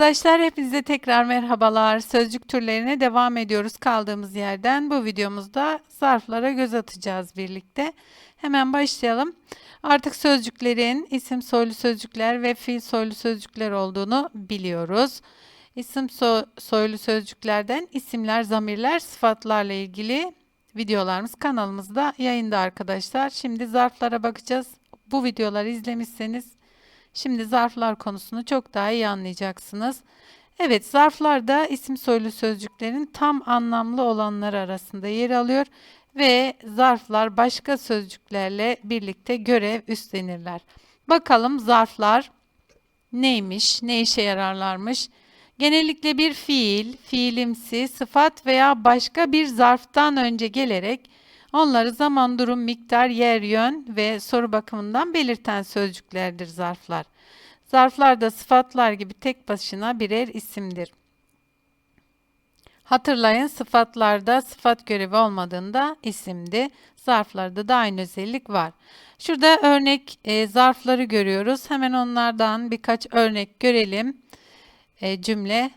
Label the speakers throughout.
Speaker 1: Arkadaşlar hepinize tekrar merhabalar. Sözcük türlerine devam ediyoruz kaldığımız yerden. Bu videomuzda zarflara göz atacağız birlikte. Hemen başlayalım. Artık sözcüklerin isim soylu sözcükler ve fiil soylu sözcükler olduğunu biliyoruz. İsim so- soylu sözcüklerden isimler, zamirler, sıfatlarla ilgili videolarımız kanalımızda yayında arkadaşlar. Şimdi zarflara bakacağız. Bu videoları izlemişseniz Şimdi zarflar konusunu çok daha iyi anlayacaksınız. Evet, zarflarda isim soylu sözcüklerin tam anlamlı olanları arasında yer alıyor ve zarflar başka sözcüklerle birlikte görev üstlenirler. Bakalım zarflar neymiş, ne işe yararlarmış? Genellikle bir fiil, fiilimsi, sıfat veya başka bir zarftan önce gelerek onları zaman, durum, miktar, yer, yön ve soru bakımından belirten sözcüklerdir zarflar. Zarflar da sıfatlar gibi tek başına birer isimdir. Hatırlayın sıfatlarda sıfat görevi olmadığında isimdi. Zarflarda da aynı özellik var. Şurada örnek e, zarfları görüyoruz. Hemen onlardan birkaç örnek görelim. E, cümle.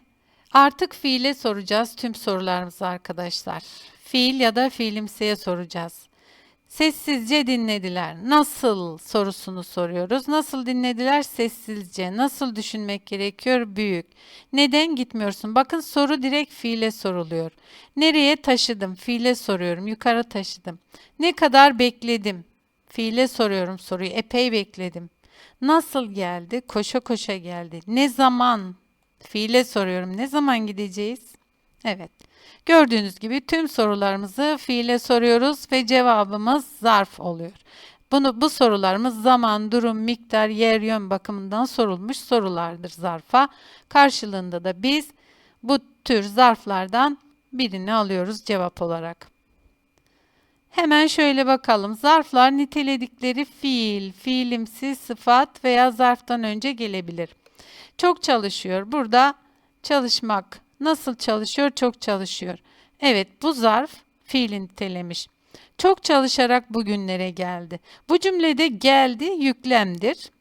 Speaker 1: Artık fiile soracağız tüm sorularımızı arkadaşlar. Fiil ya da fiilimsiye soracağız. Sessizce dinlediler. Nasıl sorusunu soruyoruz. Nasıl dinlediler? Sessizce. Nasıl düşünmek gerekiyor? Büyük. Neden gitmiyorsun? Bakın soru direkt fiile soruluyor. Nereye taşıdım? Fiile soruyorum. Yukarı taşıdım. Ne kadar bekledim? Fiile soruyorum soruyu. Epey bekledim. Nasıl geldi? Koşa koşa geldi. Ne zaman? Fiile soruyorum. Ne zaman gideceğiz? Evet. Gördüğünüz gibi tüm sorularımızı fiile soruyoruz ve cevabımız zarf oluyor. Bunu bu sorularımız zaman, durum, miktar, yer, yön bakımından sorulmuş sorulardır zarfa. Karşılığında da biz bu tür zarflardan birini alıyoruz cevap olarak. Hemen şöyle bakalım. Zarflar niteledikleri fiil, fiilimsi sıfat veya zarftan önce gelebilir. Çok çalışıyor. Burada çalışmak nasıl çalışıyor? Çok çalışıyor. Evet bu zarf fiilin nitelemiş. Çok çalışarak bugünlere geldi. Bu cümlede geldi yüklemdir.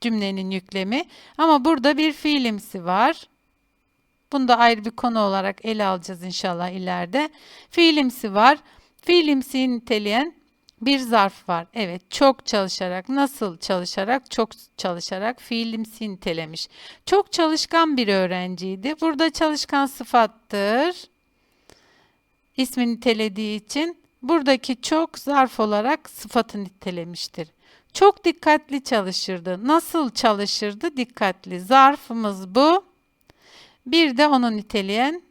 Speaker 1: Cümlenin yüklemi. Ama burada bir fiilimsi var. Bunu da ayrı bir konu olarak ele alacağız inşallah ileride. Fiilimsi var. Fiilimsiyi niteleyen bir zarf var. Evet, çok çalışarak, nasıl çalışarak, çok çalışarak fiilimsi nitelemiş. Çok çalışkan bir öğrenciydi. Burada çalışkan sıfattır. İsmi nitelediği için buradaki çok zarf olarak sıfatı nitelemiştir. Çok dikkatli çalışırdı. Nasıl çalışırdı? Dikkatli. Zarfımız bu. Bir de onu niteleyen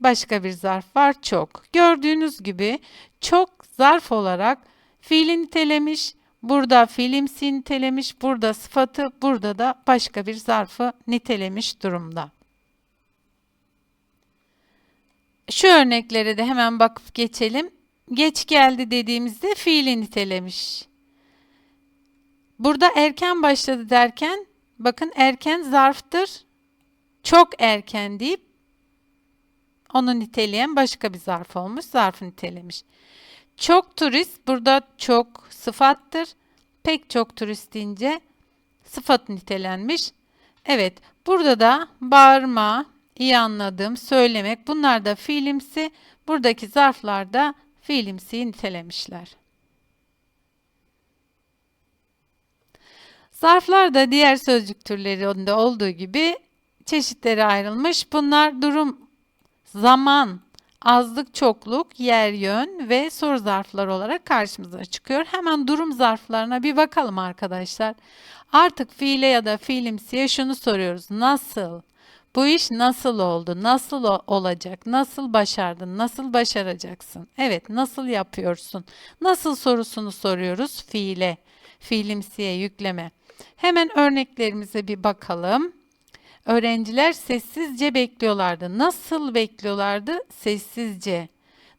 Speaker 1: başka bir zarf var çok. Gördüğünüz gibi çok zarf olarak fiili nitelemiş, burada fiilimsi nitelemiş, burada sıfatı, burada da başka bir zarfı nitelemiş durumda. Şu örneklere de hemen bakıp geçelim. Geç geldi dediğimizde fiili nitelemiş. Burada erken başladı derken bakın erken zarftır. Çok erken deyip onu niteleyen başka bir zarf olmuş. Zarfı nitelemiş. Çok turist burada çok sıfattır. Pek çok turist deyince sıfat nitelenmiş. Evet burada da bağırma, iyi anladığım, söylemek bunlar da fiilimsi. Buradaki zarflarda fiilimsiyi nitelemişler. Zarflar da diğer sözcük türlerinde olduğu gibi çeşitleri ayrılmış. Bunlar durum, zaman, azlık, çokluk, yer, yön ve soru zarfları olarak karşımıza çıkıyor. Hemen durum zarflarına bir bakalım arkadaşlar. Artık fiile ya da fiilimsiye şunu soruyoruz. Nasıl? Bu iş nasıl oldu? Nasıl olacak? Nasıl başardın? Nasıl başaracaksın? Evet, nasıl yapıyorsun? Nasıl sorusunu soruyoruz fiile, fiilimsiye yükleme. Hemen örneklerimize bir bakalım. Öğrenciler sessizce bekliyorlardı. Nasıl bekliyorlardı? Sessizce.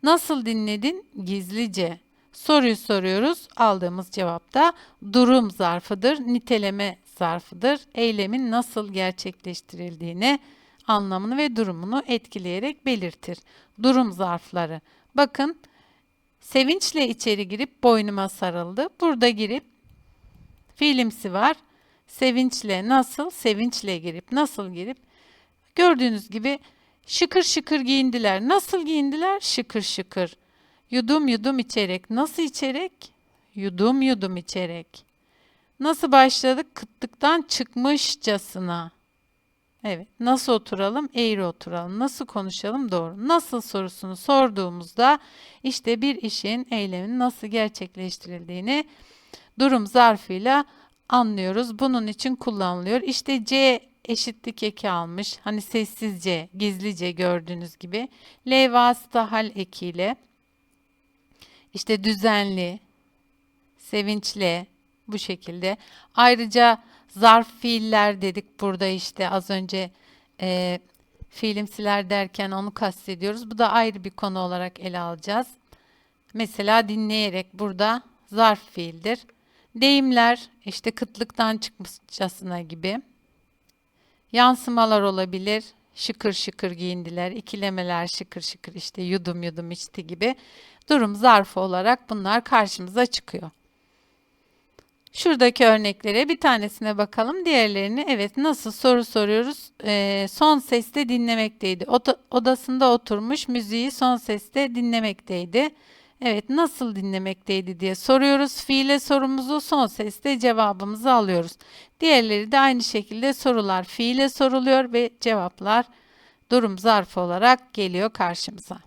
Speaker 1: Nasıl dinledin? Gizlice. Soruyu soruyoruz. Aldığımız cevap da durum zarfıdır, niteleme zarfıdır. Eylemin nasıl gerçekleştirildiğini, anlamını ve durumunu etkileyerek belirtir. Durum zarfları. Bakın sevinçle içeri girip boynuma sarıldı. Burada girip fiilimsi var. Sevinçle nasıl? Sevinçle girip nasıl girip Gördüğünüz gibi şıkır şıkır giyindiler. Nasıl giyindiler? Şıkır şıkır. Yudum yudum içerek. Nasıl içerek? Yudum yudum içerek. Nasıl başladık? Kıtlıktan çıkmışçasına. Evet. Nasıl oturalım? Eğri oturalım. Nasıl konuşalım? Doğru. Nasıl sorusunu sorduğumuzda işte bir işin eylemin nasıl gerçekleştirildiğini durum zarfıyla anlıyoruz. Bunun için kullanılıyor. İşte C eşitlik eki almış. Hani sessizce, gizlice gördüğünüz gibi. L vasıta hal ekiyle işte düzenli, sevinçli bu şekilde. Ayrıca zarf fiiller dedik burada işte az önce e, fiilimsiler derken onu kastediyoruz. Bu da ayrı bir konu olarak ele alacağız. Mesela dinleyerek burada zarf fiildir. Deyimler işte kıtlıktan çıkmışçasına gibi. Yansımalar olabilir. Şıkır şıkır giyindiler. İkilemeler şıkır şıkır işte yudum yudum içti gibi. Durum zarfı olarak bunlar karşımıza çıkıyor. Şuradaki örneklere bir tanesine bakalım. Diğerlerini evet nasıl soru soruyoruz. Ee, son sesle dinlemekteydi. Oda, odasında oturmuş müziği son sesle dinlemekteydi. Evet nasıl dinlemekteydi diye soruyoruz. Fiile sorumuzu son sesle cevabımızı alıyoruz. Diğerleri de aynı şekilde sorular fiile soruluyor ve cevaplar durum zarfı olarak geliyor karşımıza.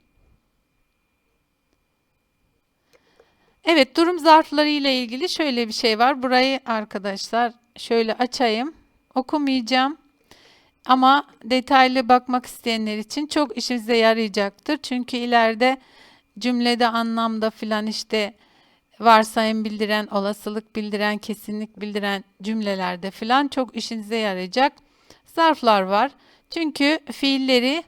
Speaker 1: Evet durum zarfları ile ilgili şöyle bir şey var. Burayı arkadaşlar şöyle açayım. Okumayacağım. Ama detaylı bakmak isteyenler için çok işinize yarayacaktır. Çünkü ileride cümlede anlamda filan işte varsayım bildiren, olasılık bildiren, kesinlik bildiren cümlelerde filan çok işinize yarayacak zarflar var. Çünkü fiilleri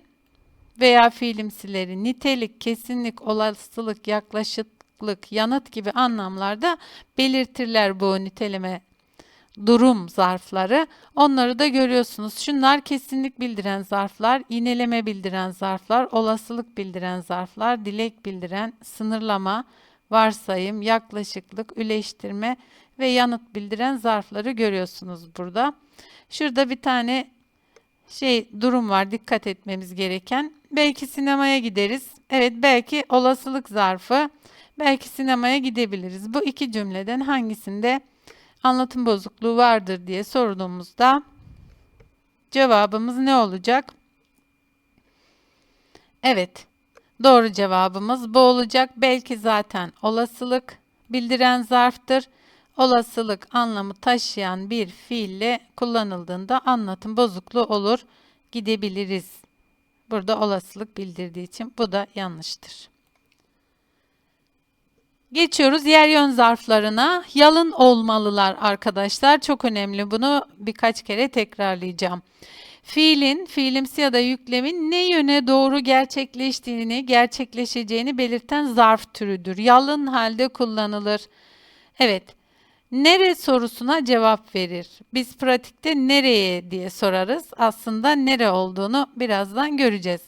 Speaker 1: veya fiilimsileri nitelik, kesinlik, olasılık, yaklaşıklık, yanıt gibi anlamlarda belirtirler bu niteleme durum zarfları. Onları da görüyorsunuz. Şunlar kesinlik bildiren zarflar, ineleme bildiren zarflar, olasılık bildiren zarflar, dilek bildiren, sınırlama, varsayım, yaklaşıklık, üleştirme ve yanıt bildiren zarfları görüyorsunuz burada. Şurada bir tane şey durum var dikkat etmemiz gereken. Belki sinemaya gideriz. Evet belki olasılık zarfı. Belki sinemaya gidebiliriz. Bu iki cümleden hangisinde anlatım bozukluğu vardır diye sorduğumuzda cevabımız ne olacak? Evet. Doğru cevabımız bu olacak. Belki zaten olasılık bildiren zarftır. Olasılık anlamı taşıyan bir fiille kullanıldığında anlatım bozukluğu olur. Gidebiliriz. Burada olasılık bildirdiği için bu da yanlıştır. Geçiyoruz yer yön zarflarına. Yalın olmalılar arkadaşlar. Çok önemli. Bunu birkaç kere tekrarlayacağım. Fiilin, fiilimsi ya da yüklemin ne yöne doğru gerçekleştiğini, gerçekleşeceğini belirten zarf türüdür. Yalın halde kullanılır. Evet. Nere sorusuna cevap verir. Biz pratikte nereye diye sorarız. Aslında nere olduğunu birazdan göreceğiz.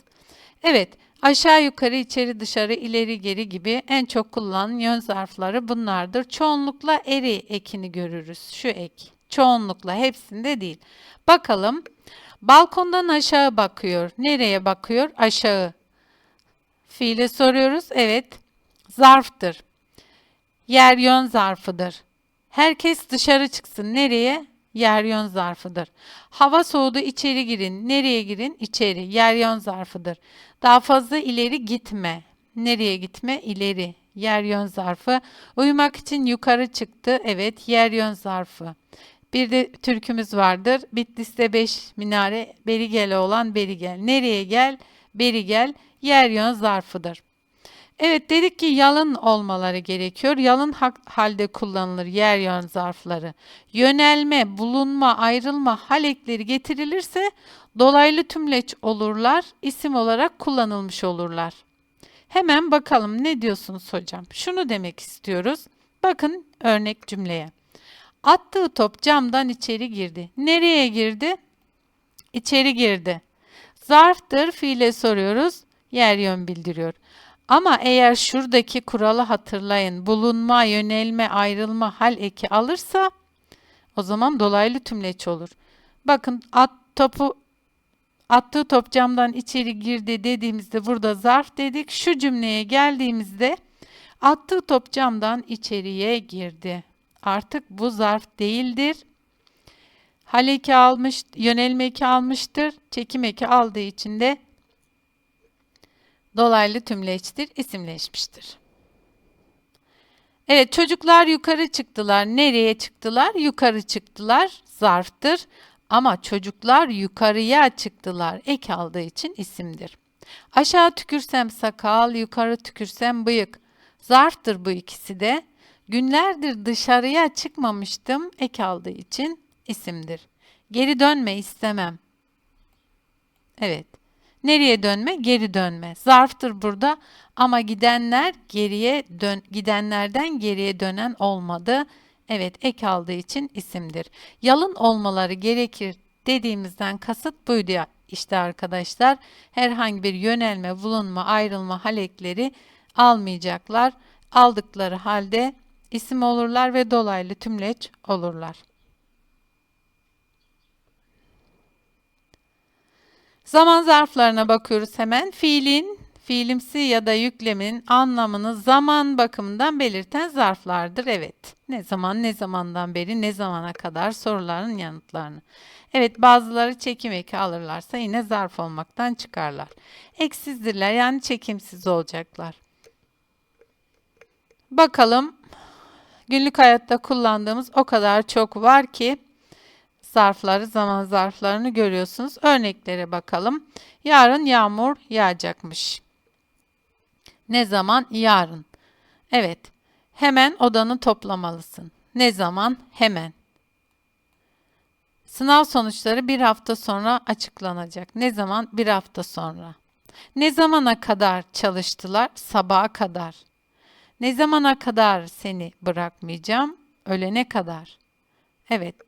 Speaker 1: Evet. Aşağı yukarı, içeri dışarı, ileri geri gibi en çok kullanılan yön zarfları bunlardır. Çoğunlukla eri ekini görürüz. Şu ek. Çoğunlukla hepsinde değil. Bakalım. Balkondan aşağı bakıyor. Nereye bakıyor? Aşağı. Fiile soruyoruz. Evet. Zarftır. Yer yön zarfıdır. Herkes dışarı çıksın. Nereye? Yer yön zarfıdır. Hava soğudu içeri girin. Nereye girin? İçeri. Yer yön zarfıdır. Daha fazla ileri gitme. Nereye gitme? İleri. Yer yön zarfı. Uyumak için yukarı çıktı. Evet, yer yön zarfı. Bir de türkümüz vardır. Bitlis'te beş minare, beri gel olan beri gel. Nereye gel? Beri gel. Yer yön zarfıdır. Evet dedik ki yalın olmaları gerekiyor. Yalın halde kullanılır yer yön zarfları. Yönelme, bulunma, ayrılma hal ekleri getirilirse dolaylı tümleç olurlar. isim olarak kullanılmış olurlar. Hemen bakalım ne diyorsunuz hocam? Şunu demek istiyoruz. Bakın örnek cümleye. Attığı top camdan içeri girdi. Nereye girdi? İçeri girdi. Zarftır fiile soruyoruz. Yer yön bildiriyor. Ama eğer şuradaki kuralı hatırlayın. Bulunma, yönelme, ayrılma hal eki alırsa o zaman dolaylı tümleç olur. Bakın at topu Attığı top camdan içeri girdi dediğimizde burada zarf dedik. Şu cümleye geldiğimizde attığı top camdan içeriye girdi. Artık bu zarf değildir. Hal eki almış, yönelme eki almıştır. Çekim eki aldığı için de dolaylı tümleçtir, isimleşmiştir. Evet çocuklar yukarı çıktılar. Nereye çıktılar? Yukarı çıktılar. Zarftır. Ama çocuklar yukarıya çıktılar. Ek aldığı için isimdir. Aşağı tükürsem sakal, yukarı tükürsem bıyık. Zarftır bu ikisi de. Günlerdir dışarıya çıkmamıştım. Ek aldığı için isimdir. Geri dönme istemem. Evet. Nereye dönme? Geri dönme. Zarftır burada ama gidenler geriye dön gidenlerden geriye dönen olmadı. Evet, ek aldığı için isimdir. Yalın olmaları gerekir dediğimizden kasıt buydu ya. İşte arkadaşlar herhangi bir yönelme, bulunma, ayrılma halekleri almayacaklar. Aldıkları halde isim olurlar ve dolaylı tümleç olurlar. Zaman zarflarına bakıyoruz hemen. Fiilin, fiilimsi ya da yüklemin anlamını zaman bakımından belirten zarflardır. Evet. Ne zaman, ne zamandan beri, ne zamana kadar soruların yanıtlarını. Evet bazıları çekim eki alırlarsa yine zarf olmaktan çıkarlar. Eksizdirler yani çekimsiz olacaklar. Bakalım günlük hayatta kullandığımız o kadar çok var ki zarfları, zaman zarflarını görüyorsunuz. Örneklere bakalım. Yarın yağmur yağacakmış. Ne zaman? Yarın. Evet. Hemen odanı toplamalısın. Ne zaman? Hemen. Sınav sonuçları bir hafta sonra açıklanacak. Ne zaman? Bir hafta sonra. Ne zamana kadar çalıştılar? Sabaha kadar. Ne zamana kadar seni bırakmayacağım? Ölene kadar. Evet.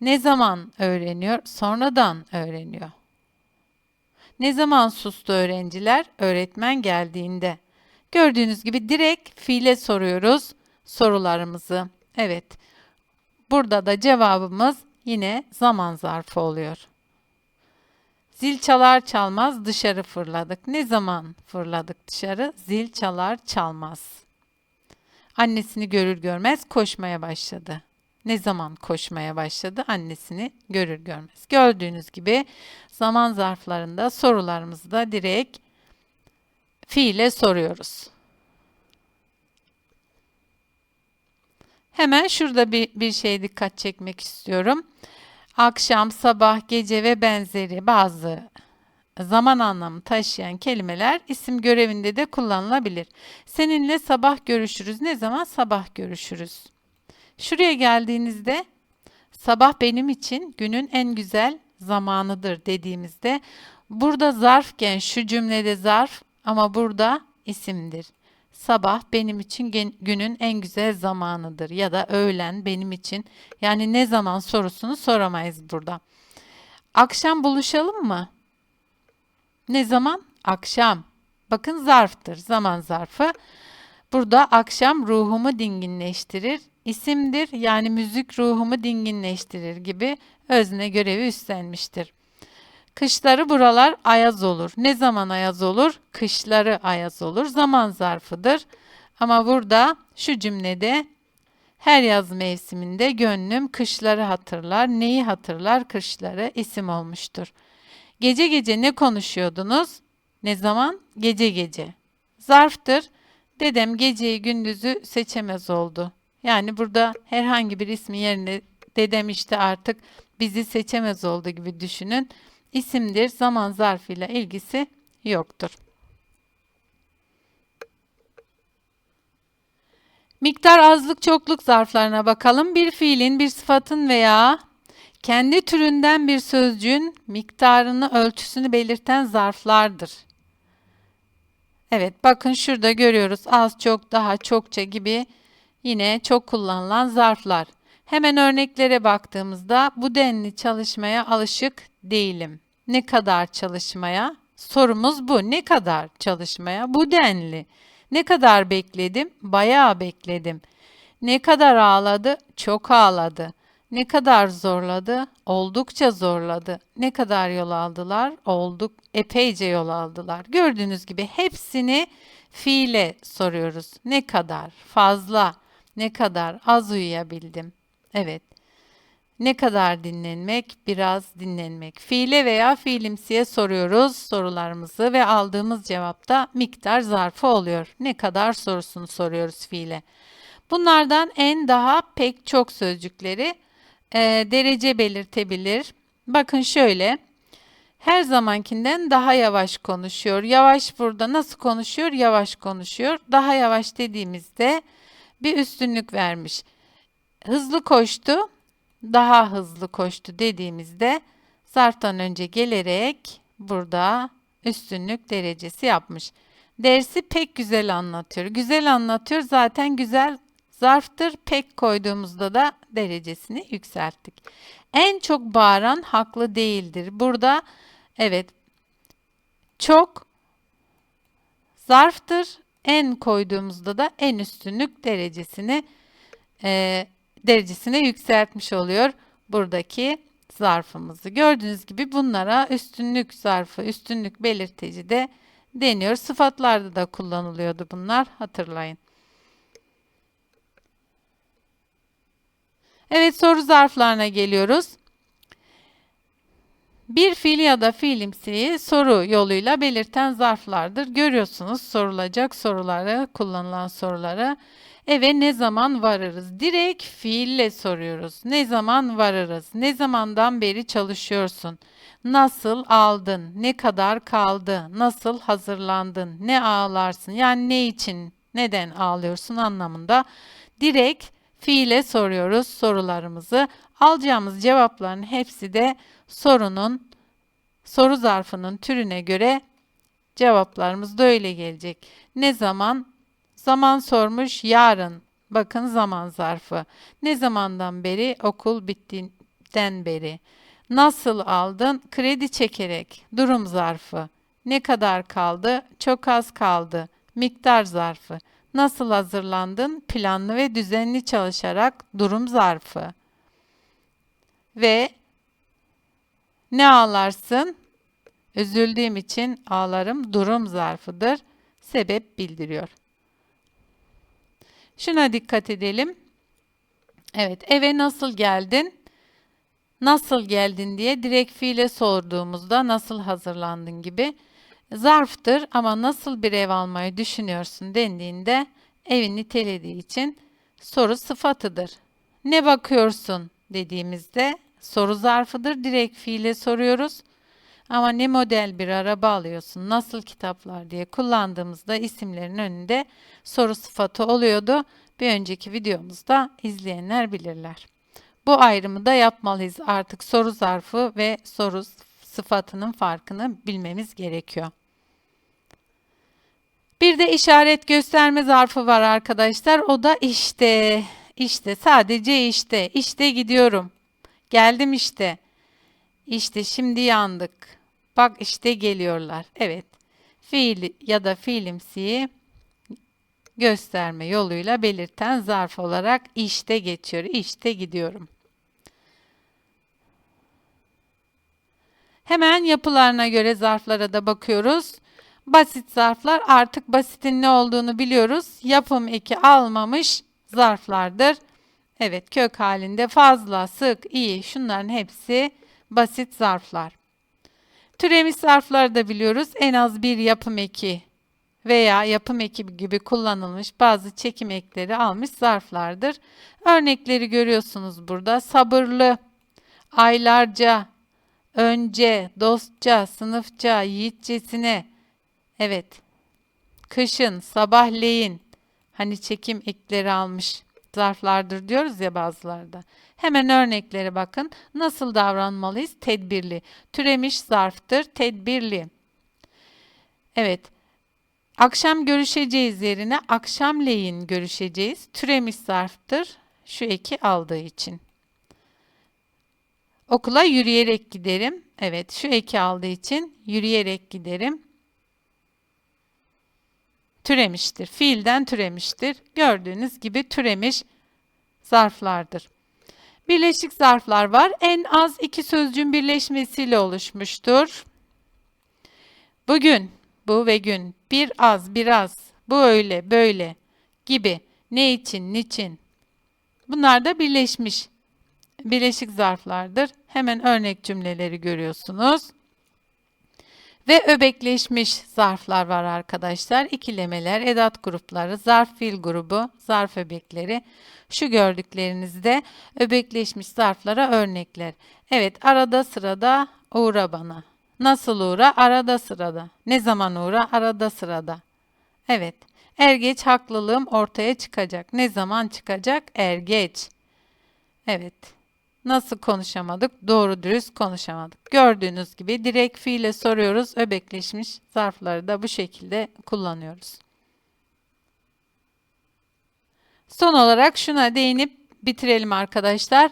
Speaker 1: Ne zaman öğreniyor? Sonradan öğreniyor. Ne zaman sustu öğrenciler? Öğretmen geldiğinde. Gördüğünüz gibi direkt fiile soruyoruz sorularımızı. Evet. Burada da cevabımız yine zaman zarfı oluyor. Zil çalar çalmaz dışarı fırladık. Ne zaman fırladık dışarı? Zil çalar çalmaz. Annesini görür görmez koşmaya başladı. Ne zaman koşmaya başladı? Annesini görür görmez. Gördüğünüz gibi zaman zarflarında sorularımızı da direkt fiile soruyoruz. Hemen şurada bir, bir şey dikkat çekmek istiyorum. Akşam, sabah, gece ve benzeri bazı zaman anlamı taşıyan kelimeler isim görevinde de kullanılabilir. Seninle sabah görüşürüz. Ne zaman? Sabah görüşürüz. Şuraya geldiğinizde sabah benim için günün en güzel zamanıdır dediğimizde burada zarfken şu cümlede zarf ama burada isimdir. Sabah benim için günün en güzel zamanıdır ya da öğlen benim için yani ne zaman sorusunu soramayız burada. Akşam buluşalım mı? Ne zaman? Akşam. Bakın zarftır, zaman zarfı. Burada akşam ruhumu dinginleştirir. İsimdir yani müzik ruhumu dinginleştirir gibi özne görevi üstlenmiştir. Kışları buralar ayaz olur. Ne zaman ayaz olur? Kışları ayaz olur. Zaman zarfıdır. Ama burada şu cümlede her yaz mevsiminde gönlüm kışları hatırlar. Neyi hatırlar? Kışları isim olmuştur. Gece gece ne konuşuyordunuz? Ne zaman? Gece gece. Zarftır. Dedem geceyi gündüzü seçemez oldu. Yani burada herhangi bir ismi yerine dedem işte artık bizi seçemez oldu gibi düşünün. İsimdir, zaman zarfıyla ilgisi yoktur. Miktar azlık çokluk zarflarına bakalım. Bir fiilin, bir sıfatın veya kendi türünden bir sözcüğün miktarını, ölçüsünü belirten zarflardır. Evet, bakın şurada görüyoruz. Az, çok, daha, çokça gibi yine çok kullanılan zarflar. Hemen örneklere baktığımızda bu denli çalışmaya alışık değilim. Ne kadar çalışmaya? Sorumuz bu. Ne kadar çalışmaya? Bu denli. Ne kadar bekledim? Bayağı bekledim. Ne kadar ağladı? Çok ağladı. Ne kadar zorladı? Oldukça zorladı. Ne kadar yol aldılar? Olduk epeyce yol aldılar. Gördüğünüz gibi hepsini fiile soruyoruz. Ne kadar? Fazla. Ne kadar? Az uyuyabildim. Evet. Ne kadar dinlenmek? Biraz dinlenmek. Fiile veya fiilimsiye soruyoruz sorularımızı ve aldığımız cevapta miktar zarfı oluyor. Ne kadar sorusunu soruyoruz fiile. Bunlardan en daha pek çok sözcükleri e, derece belirtebilir. Bakın şöyle. Her zamankinden daha yavaş konuşuyor. Yavaş burada nasıl konuşuyor? Yavaş konuşuyor. Daha yavaş dediğimizde bir üstünlük vermiş. Hızlı koştu, daha hızlı koştu dediğimizde zarftan önce gelerek burada üstünlük derecesi yapmış. Dersi pek güzel anlatıyor. Güzel anlatıyor zaten güzel zarftır. Pek koyduğumuzda da derecesini yükselttik. En çok bağıran haklı değildir. Burada evet çok zarftır. En koyduğumuzda da en üstünlük derecesini e, derecesine yükseltmiş oluyor buradaki zarfımızı. Gördüğünüz gibi bunlara üstünlük zarfı, üstünlük belirteci de deniyor. Sıfatlarda da kullanılıyordu bunlar hatırlayın. Evet soru zarflarına geliyoruz. Bir fiil ya da fiilimsiyi soru yoluyla belirten zarflardır. Görüyorsunuz sorulacak soruları, kullanılan soruları. Eve ne zaman varırız? Direkt fiille soruyoruz. Ne zaman varırız? Ne zamandan beri çalışıyorsun? Nasıl aldın? Ne kadar kaldı? Nasıl hazırlandın? Ne ağlarsın? Yani ne için? Neden ağlıyorsun anlamında. Direkt fiile soruyoruz sorularımızı. Alacağımız cevapların hepsi de sorunun soru zarfının türüne göre cevaplarımız da öyle gelecek. Ne zaman? Zaman sormuş yarın. Bakın zaman zarfı. Ne zamandan beri? Okul bittiğinden beri. Nasıl aldın? Kredi çekerek. Durum zarfı. Ne kadar kaldı? Çok az kaldı. Miktar zarfı. Nasıl hazırlandın? Planlı ve düzenli çalışarak durum zarfı. Ve ne ağlarsın? Üzüldüğüm için ağlarım durum zarfıdır. Sebep bildiriyor. Şuna dikkat edelim. Evet, eve nasıl geldin? Nasıl geldin diye direkt fiile sorduğumuzda nasıl hazırlandın gibi zarftır ama nasıl bir ev almayı düşünüyorsun dendiğinde evi nitelediği için soru sıfatıdır. Ne bakıyorsun dediğimizde soru zarfıdır. Direkt fiile soruyoruz. Ama ne model bir araba alıyorsun, nasıl kitaplar diye kullandığımızda isimlerin önünde soru sıfatı oluyordu. Bir önceki videomuzda izleyenler bilirler. Bu ayrımı da yapmalıyız. Artık soru zarfı ve soru sıfatının farkını bilmemiz gerekiyor. Bir de işaret gösterme zarfı var arkadaşlar. O da işte. İşte sadece işte. İşte gidiyorum. Geldim işte. İşte şimdi yandık. Bak işte geliyorlar. Evet. Fiil ya da fiilimsiyi gösterme yoluyla belirten zarf olarak işte geçiyor. İşte gidiyorum. Hemen yapılarına göre zarflara da bakıyoruz. Basit zarflar artık basitin ne olduğunu biliyoruz. Yapım eki almamış zarflardır. Evet kök halinde fazla, sık, iyi şunların hepsi basit zarflar. Türemiş zarfları da biliyoruz. En az bir yapım eki veya yapım eki gibi kullanılmış bazı çekim ekleri almış zarflardır. Örnekleri görüyorsunuz burada. Sabırlı, aylarca, önce, dostça, sınıfça, yiğitçesine. Evet. Kışın, sabahleyin hani çekim ekleri almış zarflardır diyoruz ya bazılarda. Hemen örneklere bakın. Nasıl davranmalıyız? Tedbirli. Türemiş zarftır. Tedbirli. Evet. Akşam görüşeceğiz yerine akşamleyin görüşeceğiz. Türemiş zarftır. Şu eki aldığı için. Okula yürüyerek giderim. Evet, şu eki aldığı için yürüyerek giderim. Türemiştir. Fiilden türemiştir. Gördüğünüz gibi türemiş zarflardır. Birleşik zarflar var. En az iki sözcüğün birleşmesiyle oluşmuştur. Bugün, bu ve gün, bir az, biraz, bu öyle, böyle gibi, ne için, niçin. Bunlar da birleşmiş, birleşik zarflardır. Hemen örnek cümleleri görüyorsunuz. Ve öbekleşmiş zarflar var arkadaşlar. İkilemeler, edat grupları, zarf fiil grubu, zarf öbekleri. Şu gördüklerinizde öbekleşmiş zarflara örnekler. Evet, arada sırada uğra bana. Nasıl uğra? Arada sırada. Ne zaman uğra? Arada sırada. Evet. Er geç haklılığım ortaya çıkacak. Ne zaman çıkacak? Er geç. Evet. Nasıl konuşamadık? Doğru dürüst konuşamadık. Gördüğünüz gibi direkt fiile soruyoruz. Öbekleşmiş zarfları da bu şekilde kullanıyoruz. Son olarak şuna değinip bitirelim arkadaşlar.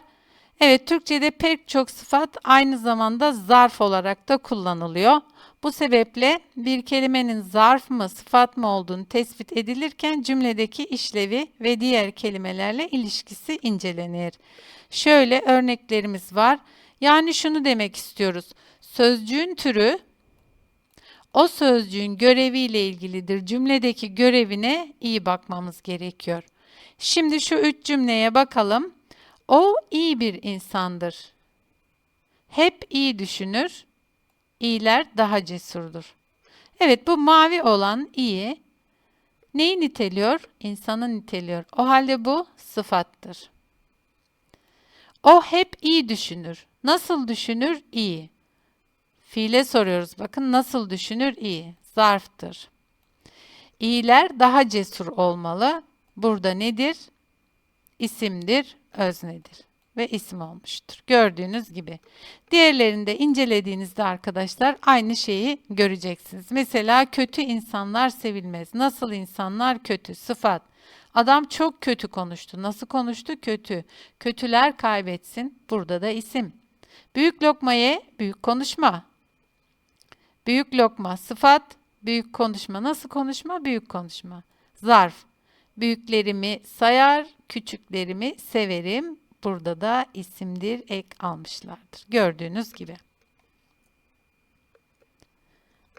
Speaker 1: Evet Türkçe'de pek çok sıfat aynı zamanda zarf olarak da kullanılıyor. Bu sebeple bir kelimenin zarf mı sıfat mı olduğunu tespit edilirken cümledeki işlevi ve diğer kelimelerle ilişkisi incelenir. Şöyle örneklerimiz var. Yani şunu demek istiyoruz. Sözcüğün türü o sözcüğün göreviyle ilgilidir. Cümledeki görevine iyi bakmamız gerekiyor. Şimdi şu üç cümleye bakalım. O iyi bir insandır. Hep iyi düşünür. İyiler daha cesurdur. Evet bu mavi olan iyi. Neyi niteliyor? İnsanı niteliyor. O halde bu sıfattır. O hep iyi düşünür. Nasıl düşünür? İyi. Fiile soruyoruz. Bakın nasıl düşünür? İyi. Zarftır. İyiler daha cesur olmalı. Burada nedir? İsimdir, öznedir ve isim olmuştur. Gördüğünüz gibi. Diğerlerini de incelediğinizde arkadaşlar aynı şeyi göreceksiniz. Mesela kötü insanlar sevilmez. Nasıl insanlar kötü? Sıfat. Adam çok kötü konuştu. Nasıl konuştu? Kötü. Kötüler kaybetsin. Burada da isim. Büyük lokmaya büyük konuşma. Büyük lokma sıfat, büyük konuşma. Nasıl konuşma? Büyük konuşma. Zarf. Büyüklerimi sayar, küçüklerimi severim. Burada da isimdir ek almışlardır. Gördüğünüz gibi.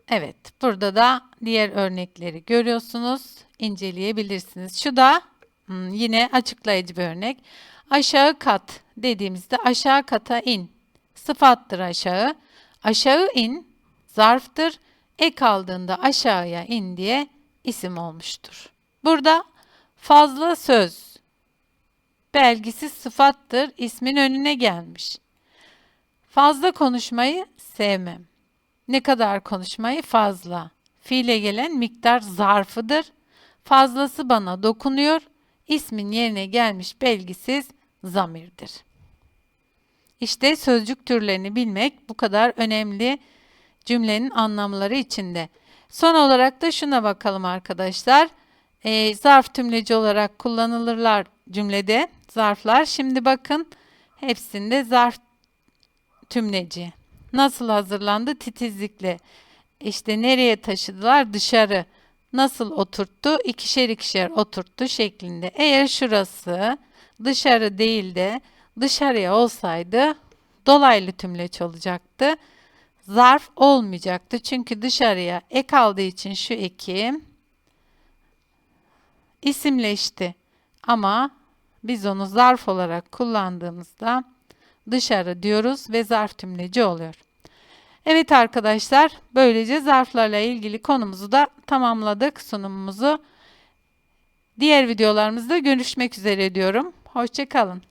Speaker 1: Evet, burada da diğer örnekleri görüyorsunuz. inceleyebilirsiniz. Şu da hmm, yine açıklayıcı bir örnek. Aşağı kat dediğimizde aşağı kata in. Sıfattır aşağı. Aşağı in zarftır. Ek aldığında aşağıya in diye isim olmuştur. Burada fazla söz belgisi sıfattır. ismin önüne gelmiş. Fazla konuşmayı sevmem. Ne kadar konuşmayı fazla. Fiile gelen miktar zarfıdır. Fazlası bana dokunuyor. İsmin yerine gelmiş belgisiz zamirdir. İşte sözcük türlerini bilmek bu kadar önemli cümlenin anlamları içinde. Son olarak da şuna bakalım arkadaşlar. Ee, zarf tümleci olarak kullanılırlar cümlede zarflar. Şimdi bakın hepsinde zarf tümleci. Nasıl hazırlandı? Titizlikle. İşte nereye taşıdılar? Dışarı. Nasıl oturttu? İkişer ikişer oturttu şeklinde. Eğer şurası dışarı değil de dışarıya olsaydı dolaylı tümleç olacaktı. Zarf olmayacaktı. Çünkü dışarıya ek aldığı için şu eki isimleşti. Ama biz onu zarf olarak kullandığımızda dışarı diyoruz ve zarf tümleci oluyor. Evet arkadaşlar, böylece zarflarla ilgili konumuzu da tamamladık sunumumuzu. Diğer videolarımızda görüşmek üzere diyorum. Hoşçakalın.